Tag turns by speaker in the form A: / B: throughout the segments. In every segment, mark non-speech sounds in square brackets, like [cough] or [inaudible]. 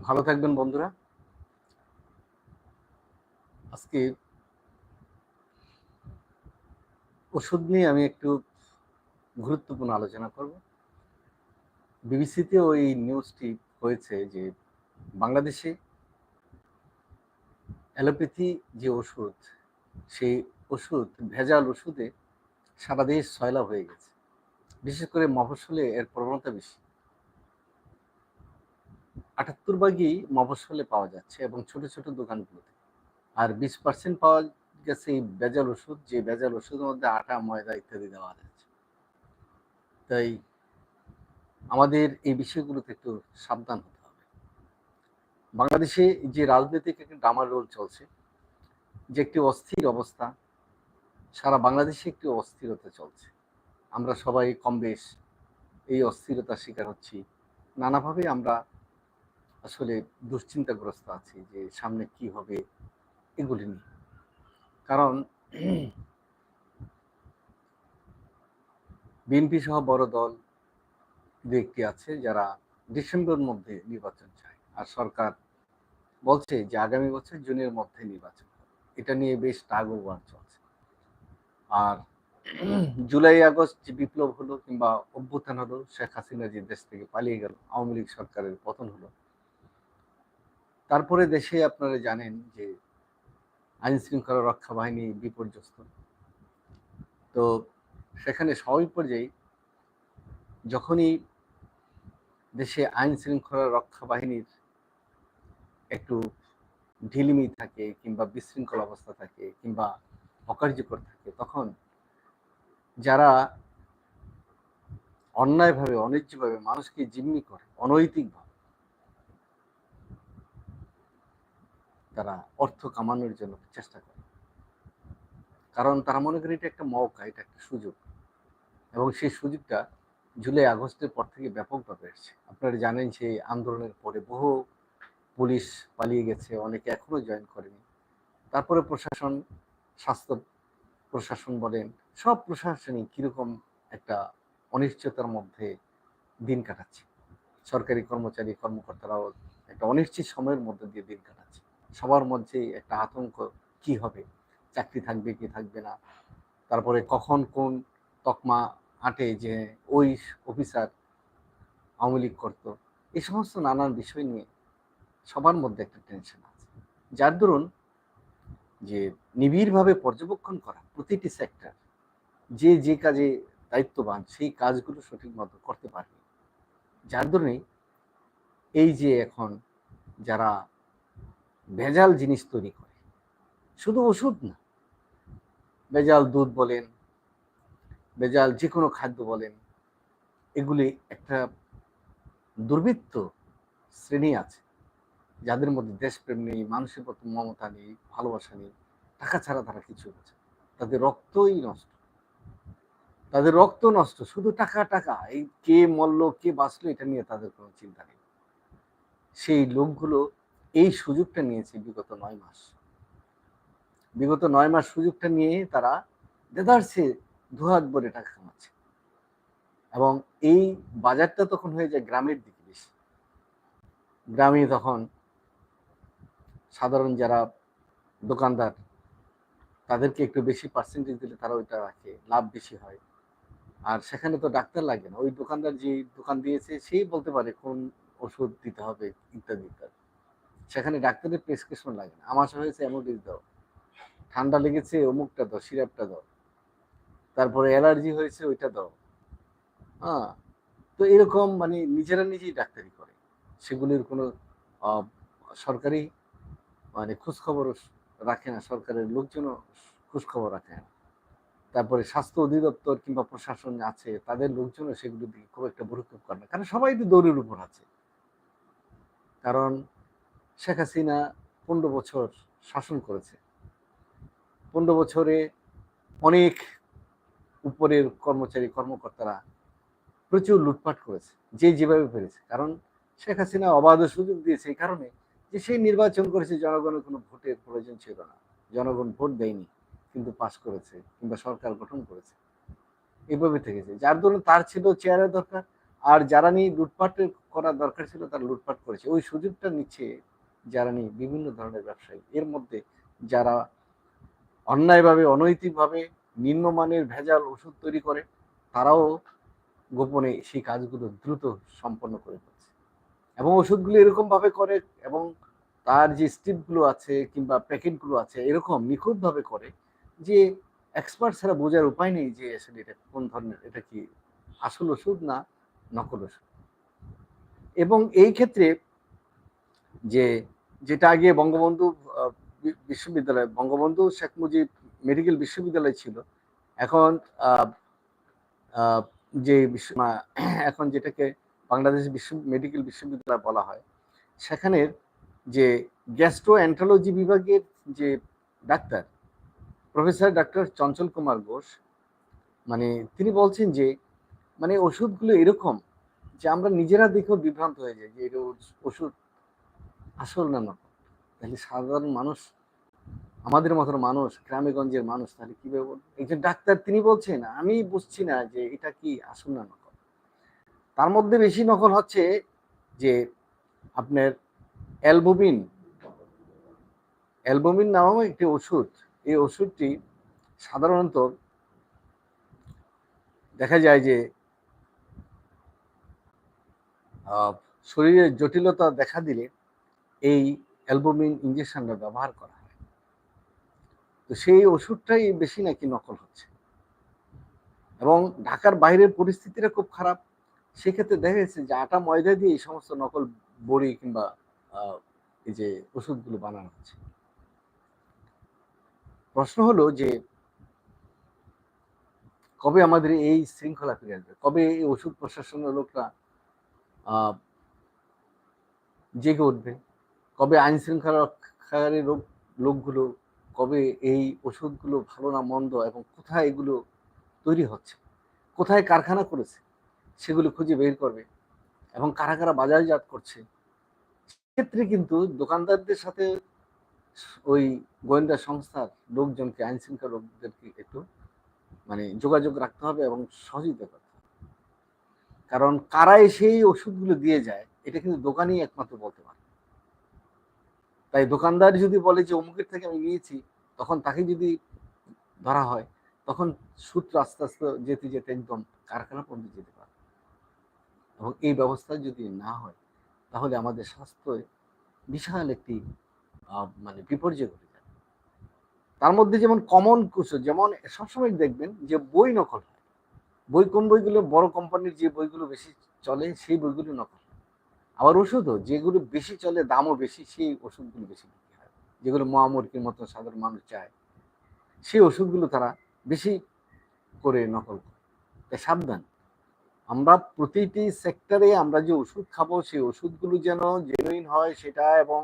A: ভালো থাকবেন বন্ধুরা। আজকে ওষুধ নিয়ে আমি একটু গুরুত্বপূর্ণ আলোচনা করব। বিবিসিতে ওই নিউজটি হয়েছে যে বাংলাদেশে অ্যালোপ্যাথি যে ওষুধ, সেই ওষুধ, ভেজাল ওষুধে সারা দেশ সয়লাভ হয়ে গেছে। বিশেষ করে মফস্বলে এর প্রবণতা বেশি। আটাত্তর ভাগই মফস্বলে পাওয়া যাচ্ছে এবং ছোট ছোট দোকানগুলোতে। আর বিশ পার্সেন্ট পাওয়া গেছে এই ভেজাল ওষুধ, যে ভেজাল ওষুধের মধ্যে আটা, ময়দা ইত্যাদি দেওয়া যাচ্ছে। তাই আমাদের এই বিষয়গুলোতে একটু সাবধান হতে হবে। বাংলাদেশে যে রাজনৈতিক একটি ডামার রোল চলছে, যে একটি অস্থির অবস্থা, সারা বাংলাদেশে একটি অস্থিরতা চলছে। আমরা সবাই কম বেশ এই অস্থিরতার শিকার হচ্ছি। নানাভাবে আমরা আসলে দুশ্চিন্তাগ্রস্ত আছি যে সামনে কি হবে এগুলি নিয়ে। কারণ বিএনপি সহ বড় দল একটি আছে যারা ডিসেম্বর মধ্যে নির্বাচন চায়। আর সরকার বলছে যে আগামী বছর জুনের মধ্যে নির্বাচন এটা নিয়ে বেশ টাগ ওভার চলছে। আর জুলাই, আগস্ট যে বিপ্লব হলো কিংবা অভ্যুত্থান হলো, শেখ হাসিনা যে দেশ থেকে পালিয়ে গেল, আওয়ামী লীগ সরকারের পতন হলো তারপরে দেশে আপনারা জানেন যে আইন শৃঙ্খলা রক্ষা বাহিনী বিপর্যস্ত। তো সেখানে সবাই পর্যায়ে যখনই দেশে আইন শৃঙ্খলা রক্ষা বাহিনীর একটু ঢিলিমি থাকে কিংবা বিশৃঙ্খল অবস্থা থাকে কিংবা অকার্যকর থাকে, তখন যারা অন্যায়ভাবে অন্যায্যভাবে মানুষকে জিম্মি করে, অনৈতিকভাবে তারা অর্থ কামানোর জন্য চেষ্টা করে। কারণ তারা মনে করে এটা একটা মৌকা এটা একটা সুযোগ। এবং সেই সুযোগটা জুলাই আগস্টের পর থেকে ব্যাপকভাবে এসছে। আপনারা জানেন সেই আন্দোলনের পরে বহু পুলিশ পালিয়ে গেছে, অনেকে এখনও জয়েন করেনি। তারপরে প্রশাসন, স্বাস্থ্য প্রশাসন বলেন, সব প্রশাসনই কীরকম একটা অনিশ্চয়তার মধ্যে দিন কাটাচ্ছে। সরকারি কর্মচারী, কর্মকর্তারাও একটা অনিশ্চিত সময়ের মধ্যে দিয়ে দিন কাটাচ্ছে। সবার মধ্যে একটা আতঙ্ক, কি হবে? চাকরি থাকবে কি থাকবে না? তারপরে কখন কোন তকমা আটে যে ওই অফিসার আওয়ামী লীগ করতো? এই সমস্ত নানান বিষয় নিয়ে সবার মধ্যে একটা টেনশন আছে। যার দরুন যে নিবিড়ভাবে পর্যবেক্ষণ করা প্রতিটি সেক্টর যে যে কাজে দায়িত্ববান সেই কাজগুলো সঠিক মতো করতে পারবে। যার দরুন এই যে এখন যারা ভেজাল জিনিস তৈরি করে। শুধু ওষুধ না, ভেজাল দুধ বলেন, ভেজাল যে কোনো খাদ্য বলেন, এগুলি একটা দুর্বৃত্ত শ্রেণি আছে, যাদের মধ্যে দেশপ্রেম নেই, মানুষের প্রতি মমতা নেই, ভালোবাসা নেই, টাকা ছাড়া তারা কিছু বোঝে তাদের রক্তই নষ্ট। তাদের রক্ত নষ্ট, শুধু টাকা টাকা, এই কে মরল, কে বাঁচলো, এটা নিয়ে তাদের কোনো চিন্তা নেই। সেই লোকগুলো এই সুযোগটা নিয়েছে বিগত নয় মাস। বিগত নয় মাস সুযোগটা নিয়ে তারা দেদারসে দুহাত ভরে টাকা কামাচ্ছে। এবং এই বাজারটা তখন হয়ে যায় গ্রামের দিকে বেশি। গ্রামে তখন সাধারণ যারা দোকানদার, তাদেরকে একটু বেশি পার্সেন্টেজ দিলে তারা ওইটা রাখে, লাভ বেশি হয়। আর সেখানে তো ডাক্তার লাগে না। ওই দোকানদার যে দোকান দিয়েছে, সেই বলতে পারে কোন ওষুধ দিতে হবে, ইত্যাদি ইত্যাদি। সেখানে ডাক্তারের প্রেসক্রিপশন লাগে না। আমার হয়েছে অ্যামোডিস দাও ঠান্ডা লেগেছে, অমুকটা দাও সিরাপটা দাও তারপরে অ্যালার্জি হয়েছে, ওইটা দাও হ্যাঁ তো এরকম মানে নিজেরা নিজেই ডাক্তারি করে। সেগুলির কোনো সরকারি মানে খোঁজখবর রাখে না। সরকারের লোকজনও খোঁজখবর রাখে না। তারপরে স্বাস্থ্য অধিদপ্তর কিংবা প্রশাসন আছে, তাদের লোকজনও সেগুলোর দিকে খুব একটা ভরক্ষেপ করে না। কারণ সবাই তো দৌড়ের উপর আছে। কারণ শেখ হাসিনা পনেরো বছর শাসন করেছে। পনেরো বছরে অনেক উপরের কর্মচারী, কর্মকর্তারা প্রচুর লুটপাট করেছে, যে যেভাবে পেরেছে। কারণ শেখ হাসিনা অবাধ সুযোগ দিয়েছে এই কারণে যে সেই নির্বাচন করেছে জনগণের কোনো ভোটের প্রয়োজন ছিল না। জনগণ ভোট দেয়নি, কিন্তু পাশ করেছে কিংবা সরকার গঠন করেছে। এভাবে থেকেছে। যার দরুন তার ছিল চেয়ারের দরকার, আর জ্বালানি লুটপাট করার দরকার ছিল তারা লুটপাট করেছে। ওই সুযোগটা নিচ্ছে জ্বালানি বিভিন্ন ধরনের ব্যবসায়ী, এর মধ্যে যারা অন্যায়ভাবে, অনৈতিকভাবে নিম্নমানের ভেজাল ওষুধ তৈরি করে, তারাও গোপনে সেই কাজগুলো দ্রুত সম্পন্ন করে ফেলছে। এবং ওষুধগুলো এরকমভাবে করে এবং তার যে স্টিপগুলো আছে কিংবা প্যাকেটগুলো আছে, এরকম নিখুঁতভাবে করে যে এক্সপার্ট ছাড়া বোঝার উপায় নেই যে আসলে এটা কোন ধরনের, এটা কি আসল ওষুধ না নকল ওষুধ। এবং এই ক্ষেত্রে যে যেটা আগে বঙ্গবন্ধু বিশ্ববিদ্যালয়, বঙ্গবন্ধু শেখ মুজিব মেডিকেল বিশ্ববিদ্যালয় ছিল, এখন যে এখন যেটাকে বাংলাদেশ বিশ্ব, মেডিকেল বিশ্ববিদ্যালয় বলা হয়, সেখানের যে গ্যাস্ট্রো অ্যান্ট্রোলজি বিভাগের যে doctor, professor doctor Chanchal Kumar Ghosh মানে তিনি বলছেন যে মানে ওষুধগুলো এরকম যে আমরা নিজেরা দেখেও বিভ্রান্ত হয়ে যাই যে এটা ওষ- ওষুধ আসল না নকল তাহলে সাধারণ মানুষ আমাদের মতন মানুষ গ্রামেগঞ্জের মানুষ তাহলে কীভাবে বলব? একজন ডাক্তার তিনি বলছেন আমি বুঝছি না যে এটা কি আসল না নকল। তার মধ্যে বেশি নকল হচ্ছে যে আপনার অ্যালবুমিন। অ্যালবুমিন নামক একটি ওষুধ এই ওষুধটি সাধারণত দেখা যায় যে আহ, শরীরে জটিলতা দেখা দিলে এই অ্যালবুমিন ইঞ্জেকশনটা ব্যবহার করা হয়। তো সেই ওষুধটাই বেশি নাকি নকল হচ্ছে। এবং ঢাকার বাইরের পরিস্থিতিটা খুব খারাপ। সেক্ষেত্রে দেখা গেছে যে আটা, ময়দা দিয়ে এই সমস্ত নকল বড়ি কিংবা এই যে ওষুধগুলো বানানো হচ্ছে। প্রশ্ন হলো যে, কবে আমাদের এই শৃঙ্খলা ফিরে আসবে? কবে এই ওষুধ প্রশাসনের লোকরা জেগে উঠবে? কবে আইন শৃঙ্খলা রক্ষাকারী লোক লোকগুলো, কবে এই ওষুধগুলো ভালো না মন্দ এবং কোথায় এগুলো তৈরি হচ্ছে? কোথায় কারখানা করেছে? সেগুলো খুঁজে বের করবে এবং কারা কারা বাজারজাত করছে? ক্ষেত্রে কিন্তু দোকানদারদের সাথে ওই গোয়েন্দা সংস্থার লোকজনকে আইন শৃঙ্খলা লোকদেরকে একটু মানে যোগাযোগ রাখতে হবে এবং সহযোগিতা করতে হবে। কারণ কারা সেই ওষুধগুলো দিয়ে যায়, এটা কিন্তু দোকানই একমাত্র বলতে পারে। তাই দোকানদার যদি বলে যে অমুকের থেকে আমি নিয়েছি, তখন তাকে যদি ধরা হয়, তখন সূত্র আস্তে আস্তে যেতে যেতে একদম কারখানা পর্যন্ত যেতে পারে। এবং এই ব্যবস্থা যদি না হয়, তাহলে আমাদের স্বাস্থ্যে বিশাল একটি মানে বিপর্যয় ঘটে যায় তার মধ্যে যেমন কমন কুশল, যেমন সবসময় দেখবেন যে বই নকল হয়। বই কোন বইগুলো বড় কোম্পানির যে বইগুলো বেশি চলে, সেই বইগুলো নকল। আবার ওষুধও, যেগুলো বেশি চলে দামও বেশি, সেই ওষুধগুলো বেশি বিক্রি হয়। যেগুলো মহামূর্তির মতো সাধারণ মানুষ চায়, সেই ওষুধগুলো তারা বেশি করে নকল করে। তাই সাবধান। আমরা প্রতিটি সেক্টরে আমরা যে ওষুধ খাব, সেই ওষুধগুলো যেন জেনুইন হয়, সেটা এবং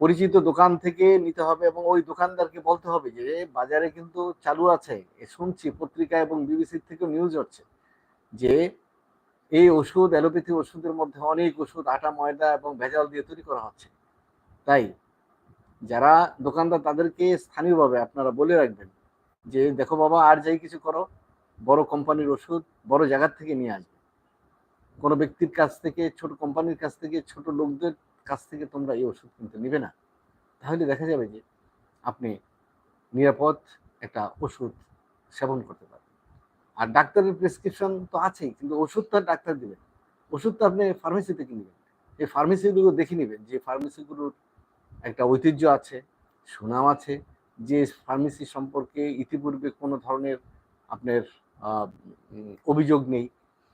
A: পরিচিত দোকান থেকে নিতে হবে এবং ওই দোকানদারকে বলতে হবে যে বাজারে কিন্তু চালু আছে। শুনছি পত্রিকা এবং বিবিসির থেকেও নিউজ হচ্ছে যে এই ওষুধ অ্যালোপ্যাথি ওষুধের মধ্যে অনেক ওষুধ, আটা, ময়দা এবং ভেজাল দিয়ে তৈরি করা হচ্ছে। তাই যারা দোকানদার তাদেরকে স্থানীয়ভাবে আপনারা বলে রাখবেন যে, দেখো বাবা, আর যাই কিছু করো, বড় কোম্পানির ওষুধ বড় জায়গার থেকে নিয়ে আসবে। কোনো ব্যক্তির কাছ থেকে, ছোট কোম্পানির কাছ থেকে, ছোট লোকদের কাছ থেকে তোমরা এই ওষুধ কিনতে নিবে না। তাহলে দেখা যাবে যে, আপনি নিরাপদ একটা ওষুধ সেবন করতে পারবেন। আর ডাক্তারের প্রেসক্রিপশন তো আছেই, কিন্তু ওষুধ তো ডাক্তার দিবেন ওষুধ তো আপনি ফার্মেসি থেকে নেবেন। এই ফার্মেসিগুলো দেখে নেবেন যে ফার্মেসিগুলোর একটা ঐতিহ্য আছে, সুনাম আছে, যে ফার্মেসি সম্পর্কে ইতিপূর্বে কোনো ধরনের আপনার অভিযোগ নেই।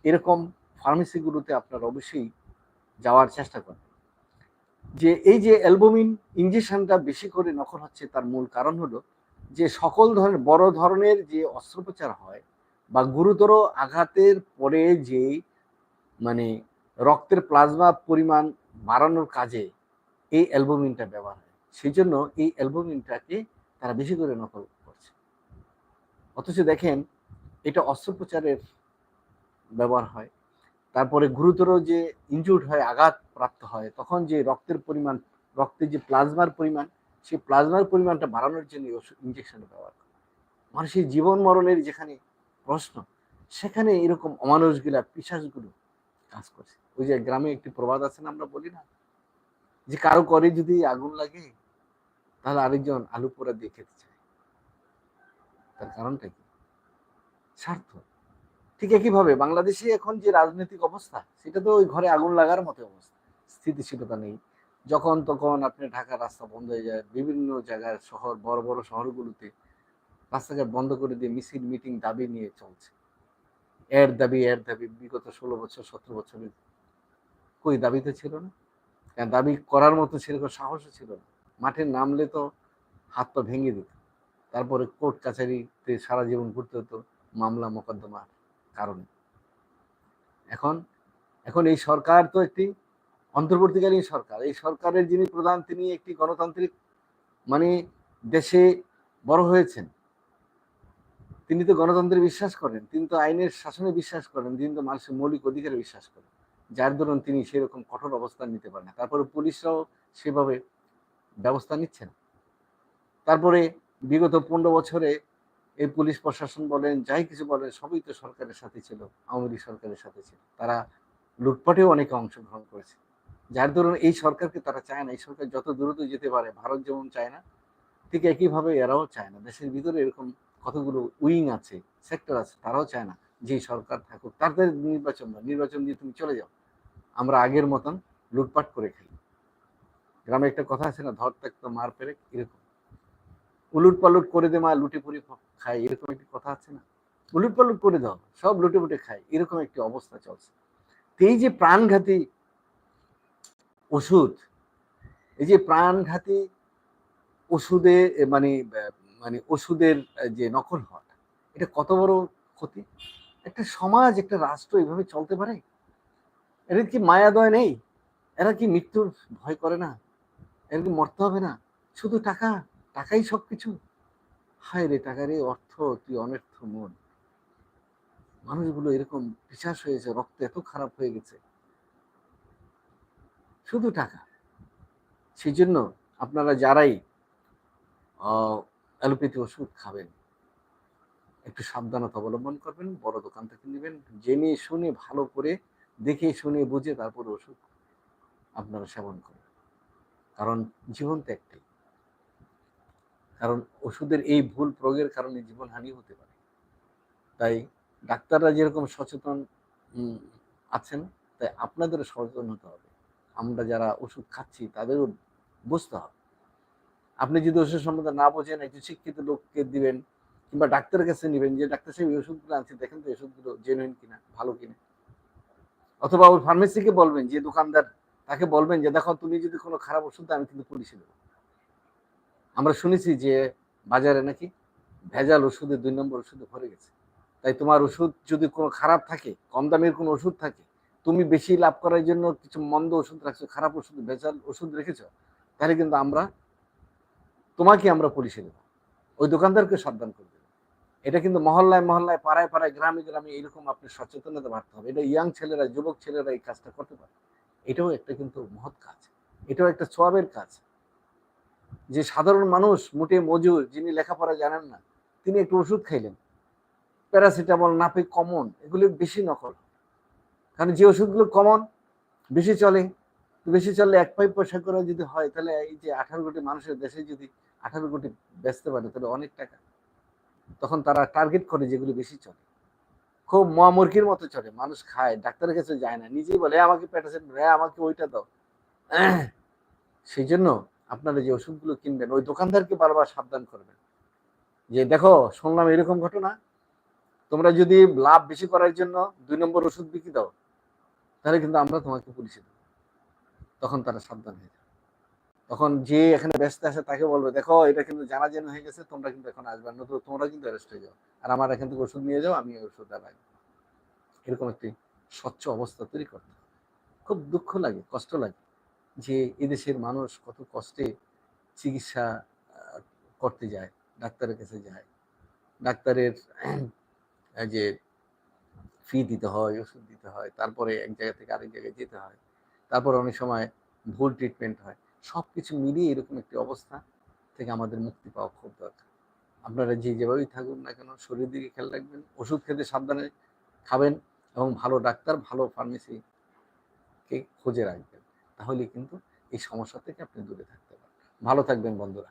A: এরকম ফার্মেসিগুলোতে আপনার অবশ্যই যাওয়ার চেষ্টা করেন যে এই যে অ্যালবুমিন ইঞ্জেকশনটা বেশি করে নকল হচ্ছে, তার মূল কারণ হলো যে সকল ধরনের, বড় ধরনের যে অস্ত্রোপচার হয় বা গুরুতর আঘাতের পরে যে মানে রক্তের প্লাজমা পরিমাণ বাড়ানোর কাজে এই অ্যালবুমিনটা ব্যবহার হয়। সেই জন্য এই অ্যালবুমিনটাকে তারা বেশি করে নকল করছে। অথচ দেখেন, এটা অস্ত্রোপচারের ব্যবহার হয়। তারপরে গুরুতর যে ইনজুর্ড হয় আঘাত প্রাপ্ত হয়, তখন যে রক্তের পরিমাণ রক্তের যে প্লাজমার পরিমাণ, সেই প্লাজমার পরিমাণটা বাড়ানোর জন্য ইঞ্জেকশন ব্যবহার করে। মানুষের জীবন মরণের যেখানে প্রশ্ন। সেখানে এরকম অমানুষগুলা পিসাসগুলো কাজ করছে ওই যে গ্রামে একটি প্রবাদ আছে না আমরা বলি না? যে কারও করে যদি আগুন লাগে, তাহলে আরেকজন আলু পোড়া দিয়ে খেতে চায়। তার কারণটা কি? স্বার্থ। ঠিক একইভাবে বাংলাদেশে এখন যে রাজনৈতিক অবস্থা, সেটা তো ওই ঘরে আগুন লাগার মতো অবস্থা। স্থিতিশীলতা নেই। যখন তখন আপনি ঢাকার রাস্তা বন্ধ হয়ে যায়। বিভিন্ন জায়গায় শহর, বড় বড় শহরগুলোতে রাস্তাঘাট বন্ধ করে দিয়ে মিছিল, মিটিং, দাবি নিয়ে চলছে। এর দাবি এর দাবি বিগত ষোলো বছর, সতেরো বছরের কই দাবি তো ছিল না? কারণ দাবি করার মতো সেরকম সাহসও ছিল না। মাঠে নামলে তো হাত পা ভেঙে দিত। তারপরে কোর্ট কাছারিতে সারা জীবন ঘুরতে হতো মামলা, মোকদ্দমার কারণে। এখন এখন এই সরকার তো একটি অন্তর্বর্তীকালীন সরকার। এই সরকারের যিনি প্রধান, তিনি একটি গণতান্ত্রিক মানে দেশে বড় হয়েছেন। তিনি তো গণতন্ত্রে বিশ্বাস করেন, তিনি তো আইনের শাসনে বিশ্বাস করেন, তিনি তো মানুষের মৌলিক অধিকারে বিশ্বাস করেন। যার দরুন তিনি সেরকম কঠোর অবস্থান নিতে পারেন না। তারপরে পুলিশরাও সেভাবে ব্যবস্থা নিচ্ছে না। তারপরে বিগত পনেরো বছরে এই পুলিশ প্রশাসন বলেন, যাই কিছু বলেন, সবই তো সরকারের সাথে ছিল, আওয়ামী লীগ সরকারের সাথে ছিল। তারা লুটপাটেও অনেকে অংশগ্রহণ করেছে। যার দরুন এই সরকারকে তারা চায় না, এই সরকার যত দ্রুত যেতে পারে, ভারত যেমন চায় না, ঠিক একইভাবে এরাও চায় না। দেশের ভিতরে এরকম কতগুলো উইং আছে, সেক্টর আছে, তারাও চায় না যে সরকার থাকুক। তাদের নির্বাচন না নির্বাচন দিয়ে তুমি চলে যাও। আমরা আগের মতন লুটপাট করে খাই গ্রামে একটা কথা আছে না, ধর থাকতো মার পেরে এরকম। উলুট পালুট করে দে মা, লুটে পুরি খায়, এরকম একটি কথা আছে না? উলুট পালুট করে দাও, সব লুটে পুটে খায়, এরকম একটি অবস্থা চলছে। এই যে প্রাণঘাতী ওষুধ, এই যে প্রাণঘাতী ওষুধে মানে মানে ওষুধের যে নকল হওয়াটা এটা কত বড় ক্ষতি? একটা সমাজ, একটা রাষ্ট্র এভাবে চলতে পারে? এদের কি মায়াদয় নেই? এরা কি মৃত্যুর ভয় করে না? এরা কি মরতে হবে না? শুধু টাকা, টাকাই সব কিছু হায় রে টাকা রে, অর্থ, তুই অনর্থ মন। মানুষগুলো এরকম বিশ্বাস হয়েছে, রক্ত এত খারাপ হয়ে গেছে। শুধু টাকা। সেই জন্য আপনারা যারাই অ্যালোপ্যাথি ওষুধ খাবেন। একটু সাবধানতা অবলম্বন করবেন, বড় দোকান থেকে নেবেন, জেনে শুনে ভালো করে দেখে শুনে বুঝে তারপর ওষুধ আপনারা সেবন করবেন কারণ জীবন তো একটাই কারণ ওষুধের এই ভুল প্রয়োগের কারণে জীবনহানি হতে পারে। তাই ডাক্তাররা যেরকম সচেতন আছেন, তাই আপনাদেরও সচেতন হতে হবে। আমরা যারা ওষুধ খাচ্ছি, তাদেরও বুঝতে হবে। আপনি যদি ওষুধ সম্বন্ধে না বোঝেন, একজন শিক্ষিত লোককে দিবেন কিংবা ডাক্তারের কাছে নেবেন যে, ডাক্তার সাহেব, এই ওষুধগুলো আনছি, দেখেন তো ওষুধগুলো জেনুইন কিনা, ভালো কিনা? অথবা ওই ফার্মেসিকে বলবেন, যে দোকানদার, তাকে বলবেন যে, দেখো, তুমি যদি কোনো খারাপ ওষুধ আমি কিন্তু পুলিশে দেবো আমরা শুনেছি যে, বাজারে নাকি ভেজাল ওষুধে দুই নম্বর ওষুধে ভরে গেছে। তাই তোমার ওষুধ যদি কোনো খারাপ থাকে, কম দামের কোনো ওষুধ থাকে, তুমি বেশি লাভ করার জন্য কিছু মন্দ ওষুধ রাখছো, খারাপ ওষুধ, ভেজাল ওষুধ রেখেছ, তাহলে কিন্তু আমরা তোমাকে আমরা পুলিশে দেবো। ওই দোকানদারকে সাবধান করে দেবো। এটা কিন্তু মহল্লায় মহল্লায়, পাড়ায় পাড়ায়, গ্রামে গ্রামে এরকম আপনি সচেতনতা বাড়তে হবে। এটা ইয়াং ছেলেরা, যুবক ছেলেরা এই কাজটা করতে পারে। এটাও একটা কিন্তু মহৎ কাজ। এটাও একটা সোয়াবের কাজ। যে সাধারণ মানুষ, মোটে মজুর, যিনি লেখাপড়া জানেন না, তিনি একটু ওষুধ খাইলেন। প্যারাসিটামল নাপে কমন, এগুলি বেশি নকল। কারণ যে ওষুধগুলো কমন, বেশি চলে। বেশি চললে এক পাই পয়সা করে যদি হয়, তাহলে এই যে আঠারো কোটি মানুষের দেশে যদি আঠারো কোটি বেচতে পারে, তাহলে অনেক টাকা। তখন তারা টার্গেট করে যেগুলি বেশি চলে। খুব মুরগির মতো চলে। মানুষ খায়, ডাক্তারের কাছে যায় না। নিজেই বলে আমাকে প্যাটাসিটামল হ্যাঁ আমাকে ওইটা দাও। [clears throat] সেই জন্য আপনারা যে ওষুধগুলো কিনবেন, ওই দোকানদারকে বারবার সাবধান করবেন। যে দেখো, শুনলাম এরকম ঘটনা। তোমরা যদি লাভ বেশি করার জন্য দুই নম্বর ওষুধ বিক্রি দাও, তাহলে কিন্তু আমরা তোমাকে পুলিশে দেবো। তখন তারা সাবধান হয়ে যাবে। তখন যে এখানে ব্যস্ত আছে তাকে বলবে, দেখো, এটা কিন্তু জানা জেনে হয়ে গেছে, তোমরা কিন্তু এখন আসবে না তোমরা কিন্তু অ্যারেস্ট হয়ে যাও। আর আমার এখান থেকে ওষুধ নিয়ে যাও, আমি ওষুধটা রাখব এরকম একটি স্বচ্ছ অবস্থা তৈরি করতে খুব দুঃখ লাগে, কষ্ট লাগে যে এদেশের মানুষ কত কষ্টে চিকিৎসা করতে যায়, ডাক্তারের কাছে যায়। ডাক্তারের [clears throat] যে ফি দিতে হয়, ওষুধ দিতে হয়, তারপরে এক জায়গা থেকে আরেক জায়গায় যেতে হয়। তারপর অনেক সময় ভুল ট্রিটমেন্ট হয়। সব কিছু মিলিয়ে এরকম একটি অবস্থা থেকে আমাদের মুক্তি পাওয়া খুব দরকার। আপনারা যে যেভাবেই থাকুন না কেন শরীর দিকে খেয়াল রাখবেন, ওষুধ খেতে সাবধানে খাবেন এবং ভালো ডাক্তার, ভালো ফার্মেসিকে খুঁজে রাখবেন। তাহলে কিন্তু এই সমস্যা থেকে আপনি দূরে থাকতে পারেন ভালো থাকবেন বন্ধুরা।